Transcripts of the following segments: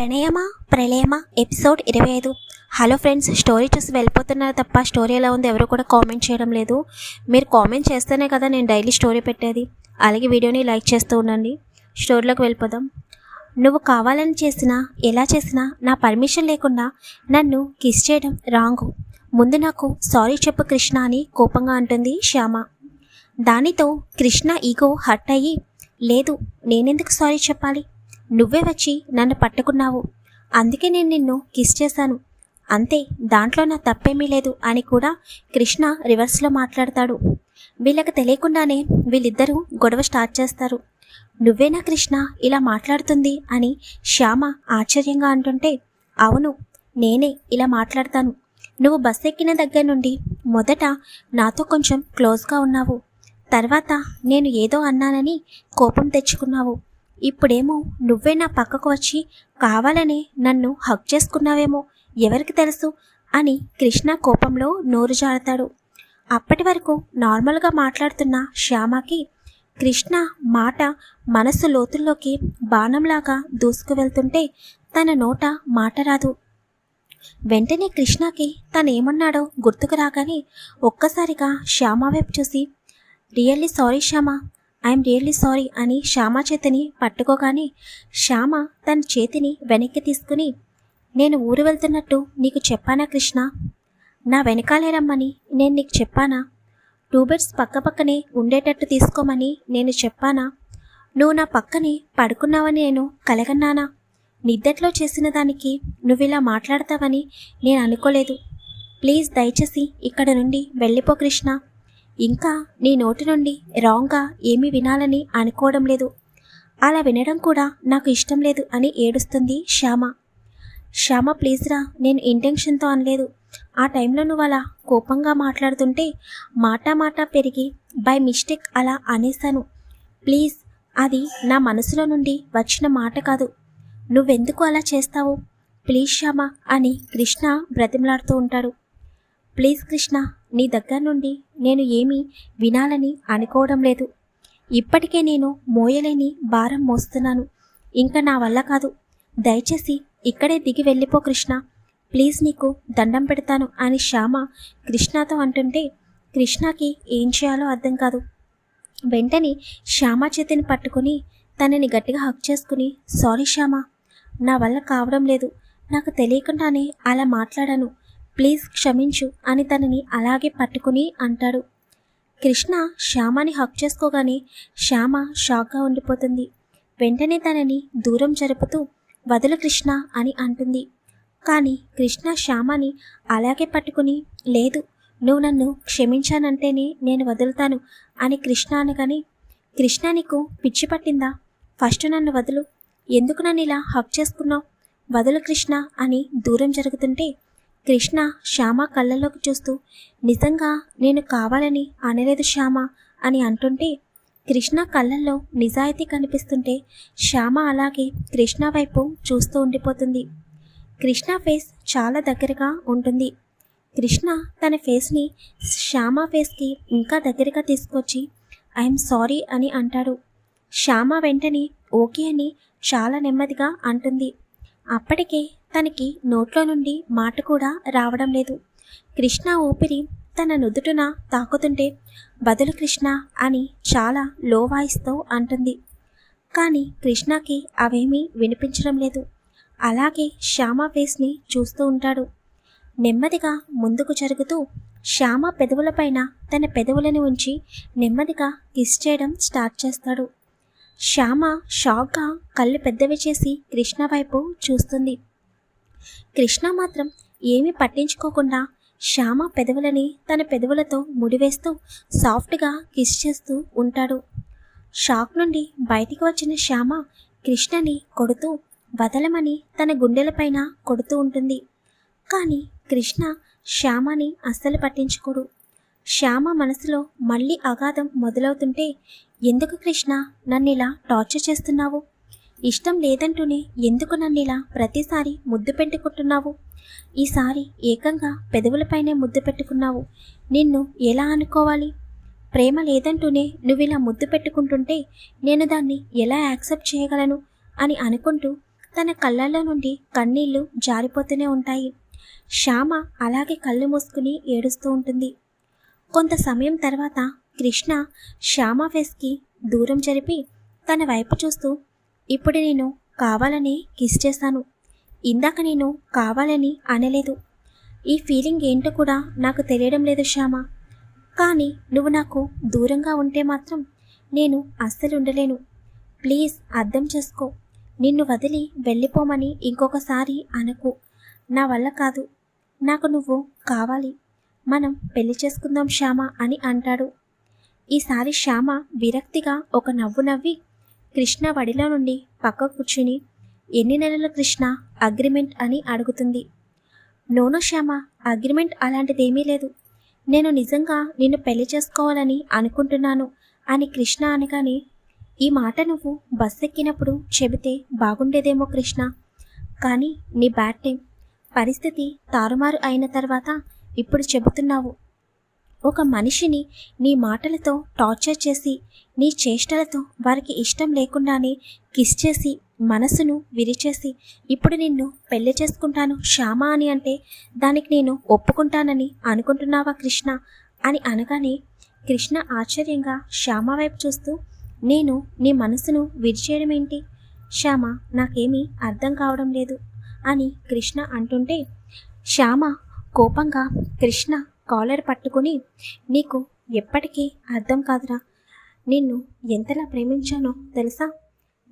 ప్రణయమా? ప్రళయమా? Episode ఇరవై ఐదు. Hello friends story చూసి వెళ్ళిపోతున్నారు తప్ప స్టోరీ ఎలా ఉంది ఎవరు కూడా కామెంట్ చేయడం లేదు. మీరు కామెంట్ చేస్తేనే కదా నేను డైలీ స్టోరీ పెట్టేది. అలాగే వీడియోని లైక్ చేస్తూ ఉండండి. స్టోరీలోకి వెళ్ళిపోదాం. నువ్వు కావాలని చేసినా ఎలా చేసినా నా పర్మిషన్ లేకుండా నన్ను కిస్ చేయడం రాంగు. ముందు నాకు సారీ చెప్పు కృష్ణ అని కోపంగా అంటుంది శ్యామ. దానితో కృష్ణ ఈగో హర్ట్ అయ్యి లేదు నేనెందుకు సారీ చెప్పాలి? నువ్వే వచ్చి నన్ను పట్టుకున్నావు. అందుకే నేను నిన్ను కిస్ చేశాను. అంతే దాంట్లో నా తప్పేమీ లేదు అని కూడా కృష్ణ రివర్స్లో మాట్లాడతాడు. వీళ్ళకి తెలియకుండానే వీళ్ళిద్దరూ గొడవ స్టార్ట్ చేస్తారు. నువ్వేనా కృష్ణ ఇలా మాట్లాడుతుంది అని శ్యామ ఆశ్చర్యంగా అంటుంటే అవును నేనే ఇలా మాట్లాడతాను. నువ్వు బస్ ఎక్కిన దగ్గర నుండి మొదట నాతో కొంచెం క్లోజ్గా ఉన్నావు. తర్వాత నేను ఏదో అన్నానని కోపం తెచ్చుకున్నావు. ఇప్పుడేమో నువ్వే నా పక్కకు వచ్చి కావాలనే నన్ను హక్ చేసుకున్నావేమో ఎవరికి తెలుసు? అని కృష్ణ కోపంలో నోరు జారుతాడు. అప్పటి వరకు నార్మల్గా మాట్లాడుతున్న శ్యామకి కృష్ణ మాట మనసు లోతుల్లోకి బాణంలాగా దూసుకు వెళ్తుంటే తన నోట మాట రాదు. వెంటనే కృష్ణకి తను ఏమన్నాడో గుర్తుకు రాగానే ఒక్కసారిగా శ్యామ వైపు చూసి really sorry Shyama I'm really sorry అని శ్యామ చేతిని పట్టుకోగానే శ్యామ తన చేతిని వెనక్కి తీసుకుని నేను ఊరు వెళ్తున్నట్టు నీకు చెప్పానా కృష్ణ? నా వెనకాలే రమ్మని నేను నీకు చెప్పానా? టూ బెడ్స్ పక్కపక్కనే ఉండేటట్టు తీసుకోమని నేను చెప్పానా? నువ్వు నా పక్కనే పడుకున్నావని నేను కలగన్నానా? నిద్దట్లో చేసిన దానికి నువ్వు ఇలా మాట్లాడతావని నేను అనుకోలేదు. ప్లీజ్ దయచేసి ఇక్కడ నుండి వెళ్ళిపో కృష్ణ. ఇంకా నీ నోటి నుండి రాంగ్గా ఏమీ వినాలని అనుకోవడం లేదు. అలా వినడం కూడా నాకు ఇష్టం లేదు అని ఏడుస్తుంది శ్యామ. శ్యామ ప్లీజ్ రా నేను ఇంటెన్షన్తో అనలేదు. ఆ టైంలో నువ్వు అలా కోపంగా మాట్లాడుతుంటే మాట మాట పెరిగి బై మిస్టేక్ అలా అనేశాను. ప్లీజ్ అది నా మనసులో నుండి వచ్చిన మాట కాదు. నువ్వెందుకు అలా చేస్తావు? ప్లీజ్ శ్యామ అని కృష్ణ బ్రతిమలాడుతూ ఉంటాడు. ప్లీజ్ కృష్ణ నీ దగ్గర నుండి నేను ఏమీ వినాలని అనుకోవడం లేదు. ఇప్పటికే నేను మోయలేని భారం మోస్తున్నాను. ఇంకా నా వల్ల కాదు. దయచేసి ఇక్కడే దిగి వెళ్ళిపో కృష్ణ. ప్లీజ్ నీకు దండం పెడతాను అని శ్యామ కృష్ణతో అంటుంటే కృష్ణకి ఏం చేయాలో అర్థం కాదు. వెంటనే శ్యామ చేతిని పట్టుకుని తనని గట్టిగా హక్ చేసుకుని సారీ శ్యామ నా వల్ల కావడం లేదు. నాకు తెలియకుండానే అలా మాట్లాడాను. ప్లీజ్ క్షమించు అని తనని అలాగే పట్టుకుని అంటాడు. కృష్ణ శ్యామని హక్ చేసుకోగానే శ్యామ షాక్గా ఉండిపోతుంది. వెంటనే తనని దూరం జరుపుతూ వదులు కృష్ణ అని అంటుంది. కానీ కృష్ణ శ్యామని అలాగే పట్టుకుని లేదు నువ్వు నన్ను క్షమించానంటేనే నేను వదులుతాను అని కృష్ణ అనగానే కృష్ణ నీకు పిచ్చి పట్టిందా? ఫస్ట్ నన్ను వదులు. ఎందుకు నన్ను ఇలా హక్ చేసుకున్నావు? వదులు కృష్ణ అని దూరం జరుగుతుంటే కృష్ణ శ్యామ కళ్ళలోకి చూస్తూ నిజంగా నేను కావాలని అనలేదు శ్యామ అని అంటుంటే కృష్ణ కళ్ళల్లో నిజాయితీ కనిపిస్తుంటే శ్యామ అలాగే కృష్ణ వైపు చూస్తూ ఉండిపోతుంది. కృష్ణ ఫేస్ చాలా దగ్గరగా ఉంటుంది. కృష్ణ తన ఫేస్ని శ్యామ ఫేస్కి ఇంకా దగ్గరగా తీసుకొచ్చి ఐఎమ్ సారీ అని అంటాడు. శ్యామ వెంటనే ఓకే అని చాలా నెమ్మదిగా అంటుంది. అప్పటికే తనకి నోట్లో నుండి మాట కూడా రావడం లేదు. కృష్ణ ఊపిరి తన నుదుటున తాకుతుంటే బదులు కృష్ణ అని చాలా లో వాయిస్తో అంటుంది. కానీ కృష్ణకి అవేమీ వినిపించడం లేదు. అలాగే శ్యామ ఫేస్ని చూస్తూ ఉంటాడు. నెమ్మదిగా ముందుకు జరుగుతూ శ్యామ పెదవులపైన తన పెదవులను ఉంచి నెమ్మదిగా కిస్ చేయడం స్టార్ట్ చేస్తాడు. శ్యామ షాక్గా కళ్ళు పెద్దవి చేసి కృష్ణ వైపు చూస్తుంది. కృష్ణ మాత్రం ఏమీ పట్టించుకోకుండా శ్యామ పెదవులని తన పెదవులతో ముడివేస్తూ సాఫ్ట్గా కిస్ చేస్తూ ఉంటాడు. షాక్ నుండి బయటికి వచ్చిన శ్యామ కృష్ణని కొడుతూ వదలమని తన గుండెలపైన కొడుతూ ఉంటుంది. కానీ కృష్ణ శ్యామని అస్సలు పట్టించుకోడు. శ్యామ మనసులో మళ్ళీ అగాధం మొదలవుతుంటే ఎందుకు కృష్ణ నన్ను ఇలా టార్చర్ చేస్తున్నావు? ఇష్టం లేదంటూనే ఎందుకు నన్ను ఇలా ప్రతిసారి ముద్దు పెట్టుకుంటున్నావు? ఈసారి ఏకంగా పెదవులపైనే ముద్దు పెట్టుకున్నావు. నిన్ను ఎలా అనుకోవాలి? ప్రేమ లేదంటూనే నువ్వు ఇలా ముద్దు పెట్టుకుంటుంటే నేను దాన్ని ఎలా యాక్సెప్ట్ చేయగలను అని అనుకుంటూ తన కళ్ళల్లో నుండి కన్నీళ్ళు జారిపోతూనే ఉంటాయి. శ్యామ అలాగే కళ్ళు మూసుకుని ఏడుస్తూ ఉంటుంది. కొంత సమయం తర్వాత కృష్ణ శ్యామ ఫేస్కి దూరం జరిపి తన వైపు చూస్తూ ఇప్పుడు నేను కావాలని కిస్ చేశాను ఇందాక నేను కావాలని అనలేదు. ఈ ఫీలింగ్ ఏంటో కూడా నాకు తెలియడం లేదు శ్యామ. కానీ నువ్వు నాకు దూరంగా ఉంటే మాత్రం నేను అస్సలు ఉండలేను. ప్లీజ్ అర్థం చేసుకో. నిన్ను వదిలి వెళ్ళిపోమని ఇంకొకసారి అనకు. నా వల్ల కాదు. నాకు నువ్వు కావాలి. మనం పెళ్ళి చేసుకుందాం శ్యామ అని అంటాడు. ఈసారి శ్యామ విరక్తిగా ఒక నవ్వు నవ్వి కృష్ణ వడిలో నుండి పక్క కూర్చుని ఎన్ని నెలల కృష్ణ? అగ్రిమెంట్? అని అడుగుతుంది. నోనో శ్యామ అగ్రిమెంట్ అలాంటిదేమీ లేదు. నేను నిజంగా నిన్ను పెళ్ళి చేసుకోవాలని అనుకుంటున్నాను అని కృష్ణ అనగానే ఈ మాట నువ్వు బస్ ఎక్కినప్పుడు చెబితే బాగుండేదేమో కృష్ణ. కానీ నీ బ్యాడ్ టైం పరిస్థితి తారుమారు అయిన తర్వాత ఇప్పుడు చెబుతున్నావు. ఒక మనిషిని నీ మాటలతో టార్చర్ చేసి నీ చేష్టలతో వారికి ఇష్టం లేకుండానే కిస్ చేసి మనసును విరిచేసి ఇప్పుడు నిన్ను పెళ్ళి చేసుకుంటాను శ్యామ అని అంటే దానికి నేను ఒప్పుకుంటానని అనుకుంటున్నావా కృష్ణ? అని అనగానే కృష్ణ ఆశ్చర్యంగా శ్యామ వైపు చూస్తూ నేను నీ మనసును విరిచేయడం ఏంటి? శ్యామ నాకేమీ అర్థం కావడం లేదు అని కృష్ణ అంటుంటే శ్యామ కోపంగా కృష్ణ కాలర్ పట్టుకుని నీకు ఎప్పటికీ అర్థం కాదురా. నిన్ను ఎంతలా ప్రేమించానో తెలుసా?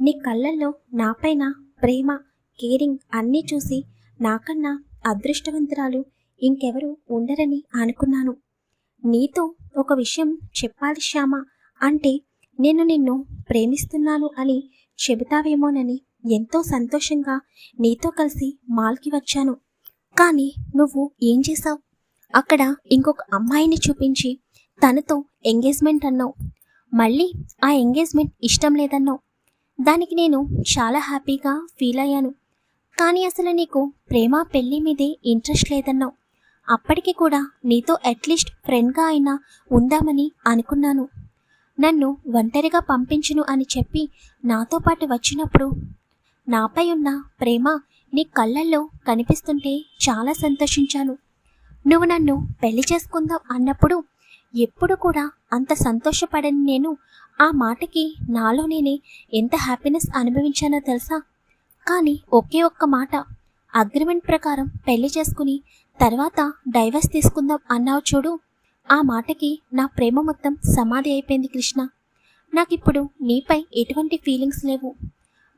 నీ కళ్ళల్లో నాపైన ప్రేమ కేరింగ్ అన్నీ చూసి నాకన్నా అదృష్టవంతురాలు ఇంకెవరు ఉండరని అనుకున్నాను. నీతో ఒక విషయం చెప్పాలి శ్యామ. అంటే నేను నిన్ను ప్రేమిస్తున్నాను అని చెబుతావేమోనని ఎంతో సంతోషంగా నీతో కలిసి మాల్కి వచ్చాను. కానీ నువ్వు ఏం చేశావు? అక్కడ ఇంకొక అమ్మాయిని చూపించి తనతో ఎంగేజ్మెంట్ అన్నావు. మళ్ళీ ఆ ఎంగేజ్మెంట్ ఇష్టం లేదన్నావు. దానికి నేను చాలా హ్యాపీగా ఫీల్ అయ్యాను. కానీ అసలు నీకు ప్రేమ పెళ్ళి మీదే ఇంట్రెస్ట్ లేదన్నావు. అప్పటికి కూడా నీతో అట్లీస్ట్ ఫ్రెండ్గా అయినా ఉందామని అనుకున్నాను. నన్ను ఒంటరిగా పంపించును అని చెప్పి నాతో పాటు వచ్చినప్పుడు నాపై ఉన్న ప్రేమ నీ కళ్ళల్లో కనిపిస్తుంటే చాలా సంతోషించాను. నువ్వు నన్ను పెళ్ళి చేసుకుందాం అన్నప్పుడు ఎప్పుడు కూడా అంత సంతోషపడని నేను ఆ మాటకి నాలో నేనే ఎంత హ్యాపీనెస్ అనుభవించానో తెలుసా? కానీ ఒకే ఒక్క మాట అగ్రిమెంట్ ప్రకారం పెళ్ళి చేసుకుని తర్వాత డైవర్స్ తీసుకుందాం అన్నావు చూడు. ఆ మాటకి నా ప్రేమ మొత్తం సమాధి అయిపోయింది కృష్ణ. నాకిప్పుడు నీపై ఎటువంటి ఫీలింగ్స్ లేవు.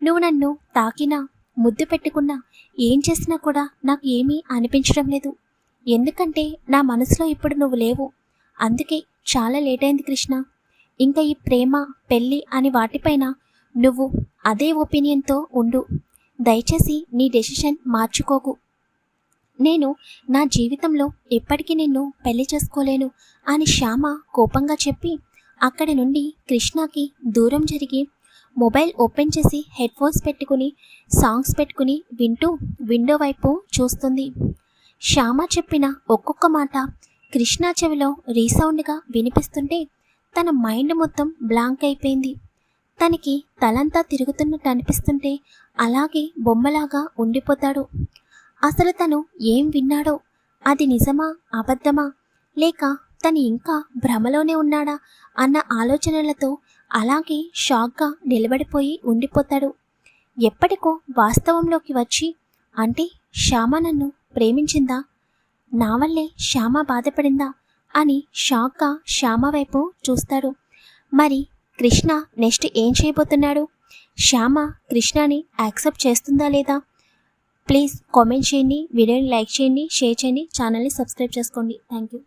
నువ్వు నన్ను తాకినా ముద్దు పెట్టుకున్నా ఏం చేసినా కూడా నాకు ఏమీ అనిపించడం లేదు. ఎందుకంటే నా మనసులో ఇప్పుడు నువ్వు లేవు. అందుకే చాలా లేట్ అయింది కృష్ణ. ఇంకా ఈ ప్రేమ పెళ్ళి అని వాటిపైన నువ్వు అదే ఒపీనియన్తో ఉండు. దయచేసి నీ డెసిషన్ మార్చుకోకు. నేను నా జీవితంలో ఎప్పటికీ నిన్ను పెళ్ళి చేసుకోలేను అని శ్యామ కోపంగా చెప్పి అక్కడి నుండి కృష్ణకి దూరం జరిగి మొబైల్ ఓపెన్ చేసి హెడ్ ఫోన్స్ పెట్టుకుని సాంగ్స్ పెట్టుకుని వింటూ విండో వైపు చూస్తుంది. శ్యామ చెప్పిన ఒక్కొక్క మాట కృష్ణ చెవిలో రీసౌండ్గా వినిపిస్తుంటే తన మైండ్ మొత్తం బ్లాంక్ అయిపోయింది. తనకి తలంతా తిరుగుతున్నట్టు అనిపిస్తుంటే అలాగే బొమ్మలాగా ఉండిపోతాడు. అసలు తను ఏం విన్నాడో అది నిజమా అబద్ధమా లేక తను ఇంకా భ్రమలోనే ఉన్నాడా అన్న ఆలోచనలతో అలాగే షాక్గా నిలబడిపోయి ఉండిపోతాడు. ఎప్పటికో వాస్తవంలోకి వచ్చి అంటే శ్యామ నన్ను ప్రేమించిందా? నా వల్లే శ్యామ బాధపడిందా? అని షాక్గా శ్యామ వైపు చూస్తాడు. మరి కృష్ణ నెక్స్ట్ ఏం చేయబోతున్నాడు? శ్యామ కృష్ణని యాక్సెప్ట్ చేస్తుందా లేదా? ప్లీజ్ కామెంట్ చేయండి వీడియోని లైక్ చేయండి షేర్ చేయండి ఛానల్ని సబ్స్క్రైబ్ చేసుకోండి. Thank you.